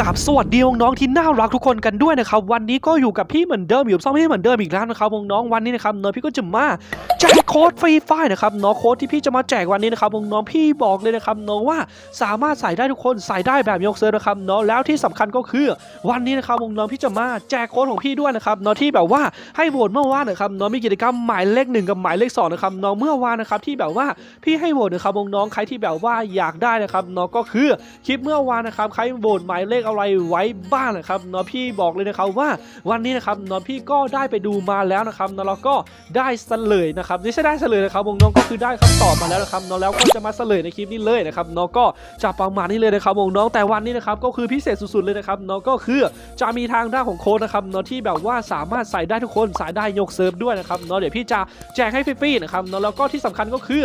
กับสวัสดีน้องๆที่น่ารักทุกคนกันด้วยนะครับวันนี้ก็อยู่กับพี่เหมือนเดิมอยู่ซ่อมพี่เหมือนเดิมอีกแล้วนะครับน้องๆวันนี้นะครับเนอะพี่ก็จะมาแจกโค้ดฟรีไฟล์นะครับเนาะโค้ดที่พี่จะมาแจกวันนี้นะครับน้องๆพี่บอกเลยนะครับเนาะว่าสามารถใส่ได้ทุกคนใส่ได้แบบยกเซิร์ฟนะครับเนาะแล้วที่สำคัญก็คือ วันนี้นะครับน้องๆพี่จะมาแจกโค้ดของพี่ด้วยนะครับเนาะที่แบบว่าให้โหวตเมื่อวานนะครับเนาะมีกิจกรรมหมายเลขหนึ่งกับหมายเลขสองนะครับเนาะเมื่อวานนะครับที่แบบว่าพี่ให้โหวตนะครับน้องๆใครที่แบบว่าอยากได้นะครับเนาะก็คือคลิปเมื่อวานนะครับใครโหวตหมายเลขอะไรไว้บ้างนะครับเนาะพี่บอกเลยนะครับว่าวันนี้นะครับเนาะพี่ก็ได้ไปดูมาแล้วนะครับเนาะแล้วก็ได้เฉลยนะครับไม่ใช่ได้เฉลยนะครับวงน้องก็คือได้คำตอบมาแล้วนะครับเนาะแล้วก็จะมาเฉลยในคลิปนี้เลยนะครับเนาะก็จะประมาณนี้เลยนะครับวงน้องแต่วันนี้นะครับก็คือพิเศษสุดๆเลยนะครับเนาะก็คือจะมีทางด้านของโค้ดนะครับเนาะที่แบบว่าสามารถใส่ได้ทุกคนใส่ได้ยกเซิร์ฟด้วยนะครับเนาะเดี๋ยวพี่จะแจกให้ฟรีๆนะครับเนาะแล้วก็ที่สำคัญก็คือ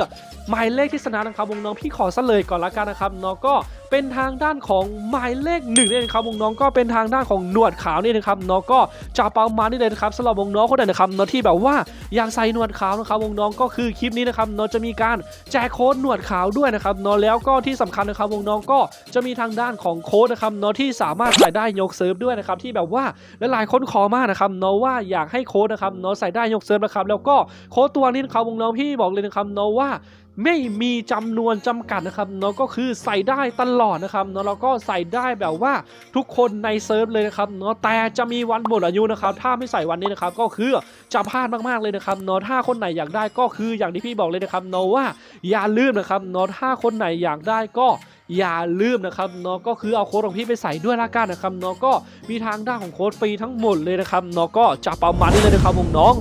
หมายเลขที่สนานะครับวงน้องพี่ขอเฉลยก่อนละกันนะครับเนาะก็ เป็นทางด้านของหมายเลขหนึ่งนี่นะครับวงน้องก็เป็นทางด้านของหนวดขาวนี่นะครับเนาะก็จะประมาณนี้เลยนะครับสำหรับวงน้องคนไหนนะครับเนาะที่แบบว่าอยากใส่หนวดขาวนะครับวงน้องก็คือคลิปนี้นะครับเนาะจะมีการแจกโค้ดหนวดขาวด้วยนะครับเนาะแล้วก็ที่สำคัญนะครับวงน้องก็จะมีทางด้านของโค้ดนะครับเนาะที่สามารถใส่ได้ยกเซิร์ฟด้วยนะครับที่แบบว่าหลายๆคนขอมากนะครับเนาะว่าอยากให้โค้ดนะครับเนาะใส่ได้ยกเซิร์ฟนะครับแล้วก็โค้ดตัวนี้นะครับวงน้องพี่บอกเลยนะครับเนาะว่า ไม่มีจำนวนจำกัดนะครับเนาะก็คือใส่ได้ตลอดนะครับเนาะแล้วก็ใส่ได้แบบว่าทุกคนในเซิร์ฟเลยนะครับเนาะแต่จะมีวันหมดอายุนะครับถ้าไม่ใส่วันนี้นะครับก็คือจะพลาดมากๆเลยนะครับเนาะถ้าคนไหนอยากได้ก็คืออย่างที่พี่บอกเลยนะครับเนาะว่าอย่าลืมนะครับเนาะถ้าคนไหนอยากได้ก็อย่าลืมนะครับเนาะก็คือเอาโค้ดของพี่ไปใส่ด้วยละกันนะครับเนาะก็มีทางด้านของโค้ดฟรีทั้งหมดเลยนะครับเนาะก็จะประมาณนี้เลยนะครับวงน้อง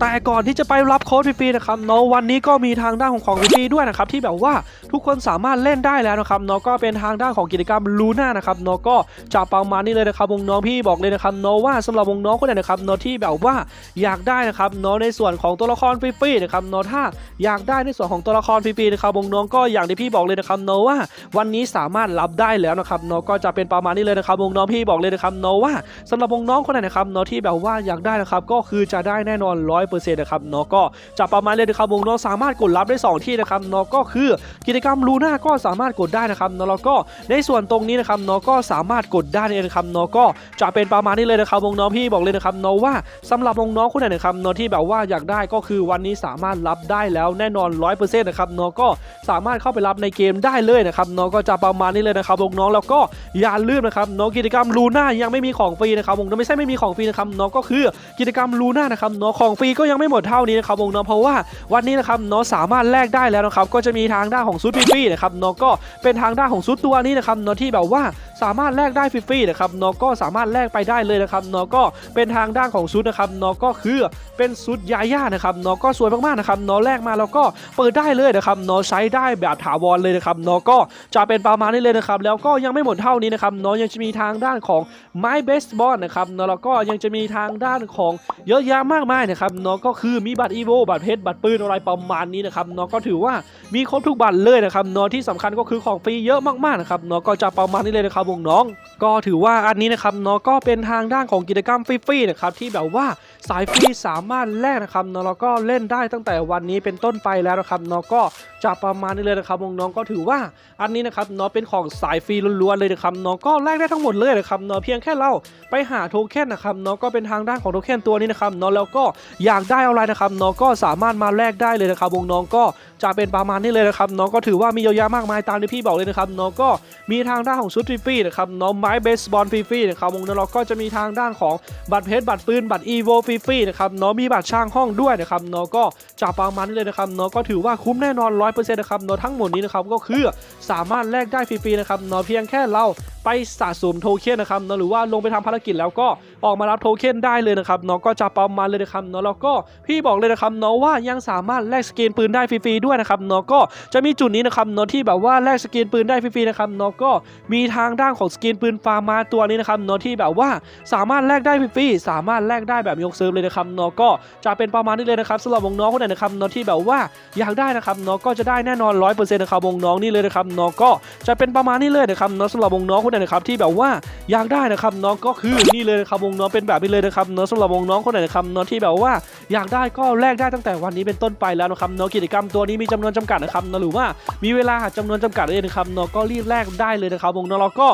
แต่ก่อนที่จะไปรับโค้ดฟรีๆนะครับเนาะวันนี้ก็มีทางด้านของของฟรีด้วยนะครับที่แบบว่าทุกคนสามารถเล่นได้แล้วนะครับเนาะก็เป็นทางด้านของกิจกรรมลูน่านะครับเนาะก็จะประมาณนี้เลยนะครับวงน้องพี่บอกเลยนะครับเนาะว่าสำหรับวงน้องคนไหนนะครับเนาะที่แบบว่าอยากได้นะครับเนาะในส่วนของตัวละครฟรีๆนะครับเนาะถ้าอยากได้ในส่วนของตัวละครฟรีๆนะครับวงน้องก็อย่างที่พี่บอกเลยนะครับเนาะว่าวันนี้สามารถรับได้แล้วนะครับเนาะก็จะเป็นประมาณนี้เลยนะครับวงน้องพี่บอกเลยนะครับเนาะว่าสำหรับวงน้องคนไหนนะครับเนาะที่แบบว่าอยากได้นะครับก็คือจะได้แน่นอน100%นะครับเนาะก็จะประมาณเลยนะครับวงน้อสามารถกดรับได้ 2 ที่นะครับเนาะก็คือกิจกรรมลูน่าก็สามารถกดได้นะครับเนาะแล้วก็ในส่วนตรงนี้นะครับเนาะก็สามารถกดได้เลยนะครับเนาะก็จะเป็นประมาณนี้เลยนะครับวงน้องพี่บอกเลยนะครับเนาะว่าสำหรับวงน้องคนไหนนะครับเนาะที่แบบว่าอยากได้ก็คือวันนี้สามารถรับได้แล้วแน่นอน 100%นะครับเนาะก็สามารถเข้าไปรับในเกมได้เลยนะครับเนาะก็จะประมาณนี้เลยนะครับวงน้องแล้วก็อย่าลืมนะครับเนาะกิจกรรมลูน่ายังไม่มีของฟรีนะครับวงน้องไม่ใช่ไม่มีของฟรีนะครับเนาะก็คือกิจกรรมลูน่านะครับเนาะของฟรีก็ยังไม่หมดเท่านี้นะครับวงน้องเพราะว่าวันนี้นะครับน้องสามารถแลกได้แล้วนะครับก็จะมีทางด้านของซูดฟรีๆนะครับน้องก็เป็นทางด้านของซูดตัวนี้นะครับน้องที่แบบว่าสามารถแลกได้ฟรีๆนะครับเนาะก็สามารถแลกไปได้เลยนะครับเนาะก็เป็นทางด้านของซุดนะครับเนาะก็คือเป็นซุดยาย่านะครับเนาะก็สวยมากๆนะครับเนาะแลกมาแล้วก็เปิดได้เลยนะครับเนาะใช้ได้แบบถาวรเลยนะครับเนาะก็จะเป็นประมาณนี้เลยนะครับแล้วก็ยังไม่หมดเท่านี้นะครับเนาะยังจะมีทางด้านของไม้เบสบอลนะครับเนาะแล้วก็ยังจะมีทางด้านของเยอะแยะมากมายนะครับเนาะก็คือมีบัตรอีโวบัตรเพชรบัตรปืนอะไรประมาณนี้นะครับเนาะก็ถือว่ามีครบทุกบัตรเลยนะครับเนาะที่สำคัญก็คือของฟรีเยอะมากๆนะครับเนาะก็จะประมาณนี้เลยนะครับวงน้อง ก็ถือว่าอันนี้นะครับเนาะก็เป็นทางด้านของกิจกรรมฟรีๆนะครับที่แบบว่าสายฟรีสามารถแลกนะครับเนาะแล้วก็เล่นได้ตั้งแต่วันนี้เป็นต้นไปแล้วนะครับเนาะก็ จะประมาณนี้เลยนะครับวงน้องก็ถือว่าอันนี้นะครับเนาะเป็นของสายฟรีล้วนๆเลยนะครับเนาะก็แลกได้ทั้งหมดเลยนะครับเนาะเพียงแค่เราไปหาโทเค็นนะครับเนาะก็เป็นทางด้านของโทเค็นตัวนี้นะครับเนาะแล้วก็อยากได้อะไรนะครับเนาะก็สามารถมาแลกได้เลยนะครับวงน้องก็จะเป็นประมาณนี้เลยนะครับเนาะก็ถือว่ามีเยอะแยะมากมายตามที่พี่บอกเลยนะครับเนาะก็มีทางด้านของชุดฟรีๆนะครับเนาะไม้เบสบอลฟรีๆนะครับวงน้องเราก็จะมีทางด้านของบัตรเพชรบัตรปืนบัตรอีโวฟรีๆนะครับเนาะมีบัตรช่างห้องด้วยนะครับเนาะก็จะประมาณนี้เลยนะครับเนาะก็ถือว่าคุ้มแน่นอน5%นะครับเนาะทั้งหมดนี้นะครับก็คือสามารถแลกได้ฟรีๆนะครับเนาะเพียงแค่เรา ไปสะสมโทเค็นนะครับเนาะหรือว่าลงไปทำภารกิจแล้วก็ออกมารับโทเค็นได้เลยนะครับเนาะก็จะประมาณเลยนะครับเนาะแล้วก็พี่บอกเลยนะครับเนาะว่ายังสามารถแลกสกินปืนได้ฟรีๆด้วยนะครับเนาะก็จะมีจุดนี้นะครับเนาะที่แบบว่าแลกสกินปืนได้ฟรีๆนะครับเนาะก็มีทางด้านของสกินปืนฟาร์มาตัวนี้นะครับเนาะที่แบบว่าสามารถแลกได้ฟรีๆสามารถแลกได้แบบยกเซิร์ฟเลยนะครับเนาะก็จะเป็นประมาณนี้เลยนะครับสำหรับวงน้องคนไหนนะครับเนาะที่แบบว่าอยากได้นะครับเนาะก็จะได้แน่นอน100%นะครับวงน้องนี่เลยนะครับเนาะก็จะเป็นประมาณนี้เลยนะครับเนาะสำหรับวงน้องคนไหนนะครับที่แบบว่าอยากได้นะครับเนาะก็คือนี่เลยนะครับวงน้องเป็นแบบนี้เลยนะครับเนาะสำหรับวงน้องคนไหนนะครับเนาะที่แบบว่าอยากได้ก็แลกได้ตั้งแต่วันนี้เป็นต้นไปแล้วนะครับเนาะกิจกรรมตัวนี้มีจำนวนจำกัดนะครับเนาะหรือว่ามีเวลาจำนวนจำกัดเลยนะครับเนาะก็รีบแลกได้เลยนะครับวงน้องแล้วก็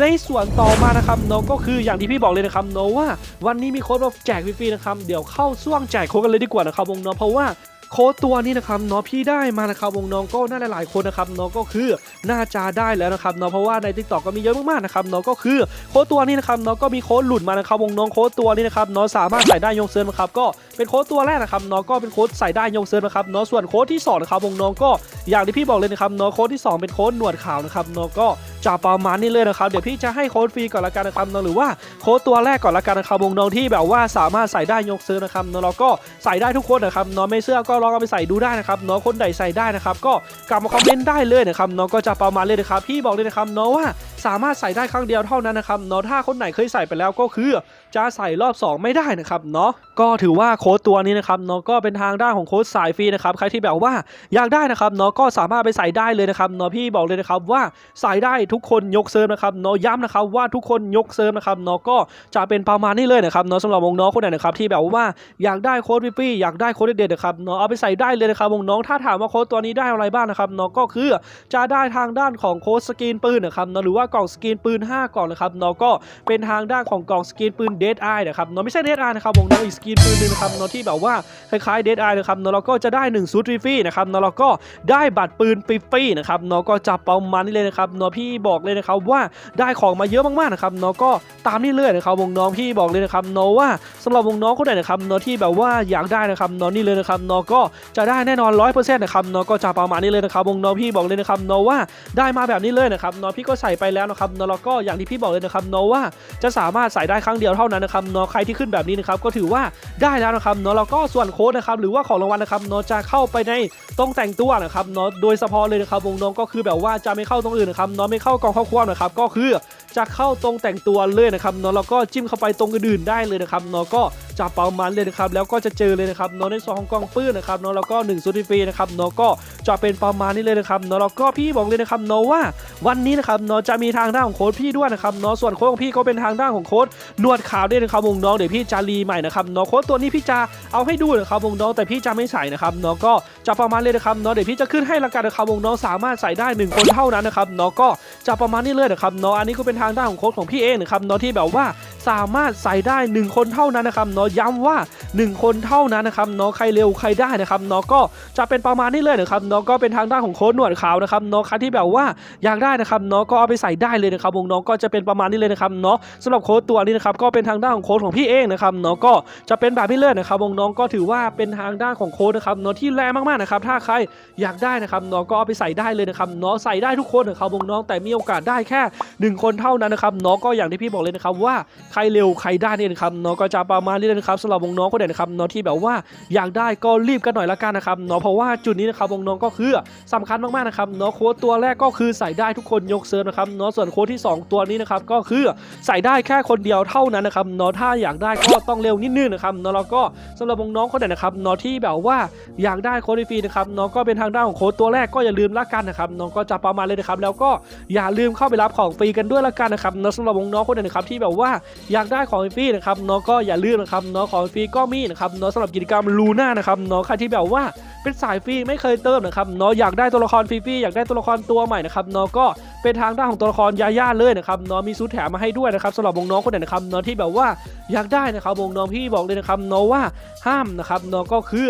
ในส่วนต่อมานะครับเนาะก็คืออย่างที่พี่บอกเลยนะครับเนาะว่า วันนี้มีโค้ดมาแจกฟรีๆนะครับเดี๋ยวเข้าช่วงแจกโค้ดกันเลยดีกว่านะครับวงเนาะเพราะว่า โค้ดตัวนี้นะครับเนาะพี่ได้มานะครับวงน้องก็น่าหลายๆคนนะครับเนาะก็คือน่าจะได้แล้วนะครับเนาะเพราะว่าใน t ิ k t o k ก็มีเยอะมากๆนะครับเนาะก็คือโค้ดตัวนี้นะครับเนาะก็มีโค้ดหลุดมานะครับวงน้องโค้ดตัวนี้นะครับเนาะสามารถใส่ได้ยงเซิร์ฟนะครับก็เป็นโค้ดตัวแรกนะครับเนาะก็เป็นโค้ดใส่ได้ยงเซิร์ฟนะครับเนาะส่วนโค้ดที่สองนะครับวงน้องก็อย่างที่พี่บอกเลยนะครับเนาะโค้ดที่สองเป็นโค้ดหนวดขาวนะครับเนาะก็ จะประมาณนี้เลยนะครับ เดี๋ยวพี่จะให้โค้ดฟรีก่อนละกันนะครับเนอะหรือว่าโค้ดตัวแรกก่อนละกันนะครับวงน้องที่แบบว่าสามารถใส่ได้ยกซื้อนะครับเนอะแล้วก็ใส่ได้ทุกคนนะครับเนาะไม่เสื้อก็ลองเอาไปใส่ดูได้นะครับเนาะคนใดใส่ได้นะครับ ก็กลับมาคอมเมนต์ได้เลยนะครับเนาะก็จะประมาณเลยนะครับพี่บอกเลยนะครับเนาะว่าสามารถใส่ได้ครั้งเดียวเท่านั้นนะครับเนาะถ้าคนไหนเคยใส่ไปแล้วก็คือ จะใส่รอบ 2 ไม่ได้นะครับเนาะก็ถือว่าโค้ดตัวนี้นะครับเนาะก็เป็นทางด้านของโค้ดสายฟรีนะครับใครที่แบบว่าอยากได้นะครับเนาะก็สามารถไปใส่ได้เลยนะครับเนาะพี่บอกเลยนะครับว่าใส่ได้ทุกคนยกเซิร์ฟนะครับเนาะย้ำนะครับว่าทุกคนยกเซิร์ฟนะครับเนาะก็จะเป็นประมาณนี้เลยนะครับเนาะสำหรับวงน้องคนไหนนะครับที่แบบว่าอยากได้โค้ดฟรีๆอยากได้โค้ดเด็ดๆนะครับเนาะเอาไปใส่ได้เลยนะครับวงน้องถ้าถามว่าโค้ดตัวนี้ได้อะไรบ้างนะครับเนาะก็คือจะได้ทางด้านของโค้ดสกรีนปืนนะครับเนาะหรือว่ากล่องสกรีนปืน 5 กล่องนะครับเนาะก็เป็นทางด้านของกล่องสกรีนปืนเดดไอนะครับเนาะไม่ใช่เดดไอนะครับวงน้องอีกสกรีนปืนนึงนะครับเนาะที่แบบว่าคล้ายๆเดดไอนะครับเนาะแล้วก็จะได้1ซูตฟรีนะครับเนาะแล้วก็ได้บัตรปืนฟรีนะครับเนาะก็จะประมาณนี้เลยนะครับเนาะพี่บอกเลยนะครับว่าได้ของมาเยอะมากๆนะครับเนาะก็ตามนี่เลยนะครับวงน้องพี่บอกเลยนะครับเนาะว่าสำหรับวงน้องคนไหนนะครับเนาะที่แบบว่าอยากได้นะครับเนาะนี่เลยนะครับเนาะก็จะได้แน่นอน100%นะครับเนาะก็จะประมาณนี้เลยนะครับวงน้องพี่บอกเลยนะครับเนาะว่าได้มาแบบนี้เลยนะครับเนาะพี่ก็ใส่ไปแล้วนะครับเนาะแล้วก็อย่างที่พี่บอกเลยนะครับเนาะว่าจะสามารถใส่ได้ครั้งเดียวเท่านั้นนะครับเนาะใครที่ขึ้นแบบนี้นะครับก็ถือว่าได้แล้วนะครับเนาะแล้วก็ส่วนโค้ดนะครับหรือว่าของรางวัลนะครับเนาะจะเข้าไปในตรงแต่งตัวนะครับเนาะโดยเฉพาะเลยนะครับวงน้องก็คือแบบว่าจะไม่เข้าตรงอื่นนะครับเนาะไม่เข้ากองข้าวควบนะครับก็คือจะเข้าตรงแต่งตัวเลยนะครับเนาะแล้วก็จิ้มเข้าไปตรงอื่นๆได้เลยนะครับเนาะก็ จะประมาณเลยนะครับแล้วก็จะเจอเลยนะครับเนาะในส่วนของกองปื้นนะครับเนาะแล้วก็1ซูติฟีนะครับเนาะก็จะเป็นประมาณนี้เลยนะครับเนาะแล้วก็พี่บอกเลยนะครับเนาะว่าวันนี้นะครับเนาะจะมีทางด้านของโค้ดพี่ด้วยนะครับเนาะส่วนโค้ดของพี่ก็เป็นทางด้านของโค้ดนวดขาวด้วยนะครับวงน้องเดี๋ยวพี่จะรีใหม่นะครับเนาะโค้ดตัวนี้พี่จะเอาให้ดูนะครับวงน้องแต่พี่จะไม่ใส่นะครับเนาะก็จะประมาณเลยนะครับเนาะเดี๋ยวพี่จะขึ้นให้ละกันนะครับวงน้องสามารถใส่ได้หนึ่งคนเท่านั้นนะครับเนาะก็จะประมาณนี้เลยนะครับเนาะอันนี้ก็เป็นทางด้านของโค้ดของพี่เองนะครับเนาะที่แบบว่าสามารถใส่ได้ 1 คนเท่านั้นนะครับเนาะย้ำว่า 1 คนเท่านั้นนะครับเนาะใครเร็วใครได้นะครับเนาะก็จะเป็นประมาณนี้เลยนะครับเนาะก็เป็นทางด้านของโค้ดหนวดขาวนะครับเนาะใครที่แบบว่าอยากได้นะครับเนาะก็เอาไปใส่ได้เลยนะครับวงน้องก็จะเป็นประมาณนี้เลยนะครับเนาะสำหรับโค้ดตัวนี้นะครับก็เป็นทางด้านของโค้ดของพี่เองนะครับเนาะก็จะเป็นแบบนี้เลยนะครับวงน้องก็ถือว่าเป็นทางด้านของโค้ดนะครับเนาะที่แรงมากๆนะครับถ้าใครอยากได้นะครับเนาะก็เอาไปใส่ได้เลยนะครับเนาะใส่ได้ทุกคนนะครับวงน้องแต่มีโอกาสได้แค่หนึ่งคนเท่านั้นนะครับเนาะก็อย่างที่พี่บอกเลยนะครับว่าใครเร็วใครได้นี่นะครับเนาะก็จะประมาณนี้เลยนะครับสำหรับวงน้องคนไหนนะครับเนาะที่แบบว่าอยากได้ก็รีบกันหน่อยละกันนะครับเนาะเพราะว่าจุดนี้นะครับวงน้องก็คือสำคัญมากๆนะครับเนาะโค้ดตัวแรกก็คือใส่ได้ทุกคนยกเซิร์ฟนะครับเนาะส่วนโค้ดที่ 2 ตัวนี้นะครับก็คือใส่ได้แค่คนเดียวเท่านั้นนะครับเนาะถ้าอยากได้ก็ต้องเร็วนิดนึงนะครับเนาะแล้วก็สำหรับวงน้องคนไหนนะครับเนาะที่แบบว่าอยากได้โค้ดฟรีนะครับเนาะก็เป็นทางด้านของโค้ดตัวแรกก็อย่าลืมละกันนะครับเนาะก็จะประมาณเลยนะครับแล้วก็อย่าลืมเข้าไปรับของฟรีกันด้วยละกันนะครับเนาะสำหรับวงน้องคนไหนนะครับที่แบบว่าอยากได้ของฟรีนะครับเนาะก็อย่าลืมนะครับเนาะของฟรีก็มีนะครับเนาะสำหรับกิจกรรมลูน่านะครับเนาะใครที่แบบว่าเป็นสายฟรีไม่เคยเติมนะครับเนาะอยากได้ตัวละครฟรีๆอยากได้ตัวละครตัวใหม่นะครับเนาะก็เป็นทางด้านของตัวละครยาย่าเลยนะครับเนาะมีซูทแถมมาให้ด้วยนะครับสำหรับวงน้องคนไหนนะครับเนาะที่แบบว่าอยากได้นะครับวงน้องพี่บอกเลยนะครับเนาะว่าห้ามนะครับเนาะก็คือ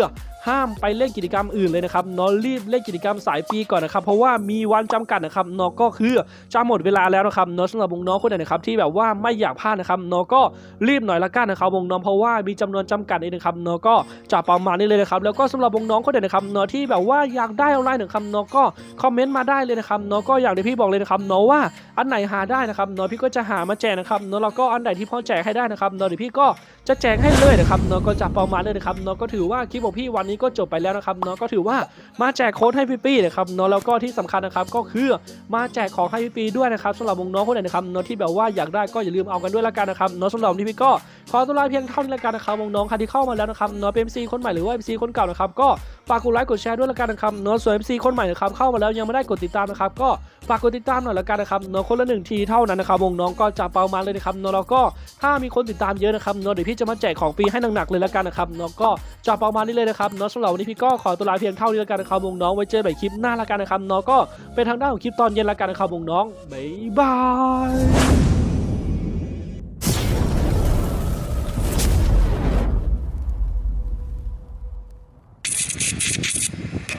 ห้ามไปเล่นกิจกรรมอื่นเลยนะครับนาะรีบเล่นกิจกรรมสายฟรีก่อนนะครับเพราะว่ามีวันจำกัดนะครับนาะก็คือจะหมดเวลาแล้วนะครับนาะสำหรับวงน้องคนไหนนะครับที่แบบว่าไม่อยากพลาดนะครับนาะก็รีบหน่อยละกันนะครับวงน้องเพราะว่ามีจำนวนจำกัดเองนะครับนาะก็จะประมาณนี้เลยนะครับแล้วก็สำหรับวงน้องคนไหนนะครับนาะที่แบบว่าอยากได้อะไรนะครับเนาะก็คอมเมนต์มาได้เลยนะครับนาะก็อย่างที่พี่บอกเลยนะครับนาะว่าอันไหนหาได้นะครับนาะพี่ก็จะหามาแจกนะครับนาะแล้วก็อันไหนที่พอแจกให้ได้นะครับนาะเดี๋ยวพี่ก็จะแจกให้เลยนะครับนาะก็จะประมาณเลยนะครับนาะก็ถือว่าคลิปของพี่วันนี้ก็จบไปแล้วนะครับเนาะก็ถือว่ามาแจกโค้ดให้พี่ๆนะครับเนาะแล้วก็ที่สำคัญนะครับก็คือมาแจกของให้พี่ๆด้วยนะครับสำหรับวงน้องคนไหนนะครับเนาะที่แบบว่าอยากได้ก็อย่าลืมเอากันด้วยละกันนะครับเนาะสำหรับวันนี้พี่ก็ขอตัวลาเพียงเท่านี้ละกันนะครับวงน้องใครที่เข้ามาแล้วนะครับเนาะเป็น MC คนใหม่หรือว่า MC คนเก่านะครับก็ฝากกดไลค์กดแชร์ด้วยละกันนะครับเนาะส่วน MC คนใหม่นะครับเข้ามาแล้วยังไม่ได้กดติดตามนะครับก็ฝากกดติดตามหน่อยละกันนะครับเนาะคนละหนึ่งทีเท่านั้นนะครับวงน้องก็จะเปามาเลยนะครับเนาะแล้วก็ถ้ามีคนติดตามเยอะนะครับเนาะเดี๋ยวพี่จะมาแจกของฟรีให้หนักๆเลยละกันนะครับเนาะก็จะประมานี้เลยนะครับเนาะสำหรับวันนี้พี่ก็ขอตัวลาเพียงเท่านี้แล้วกันนะครับน้องไว้เจอใหม่คลิปหน้าละกันนะครับเนาะก็เป็นทางด้านของคลิปตอนเย็นละกันนะครับน้องบ๊ายบาย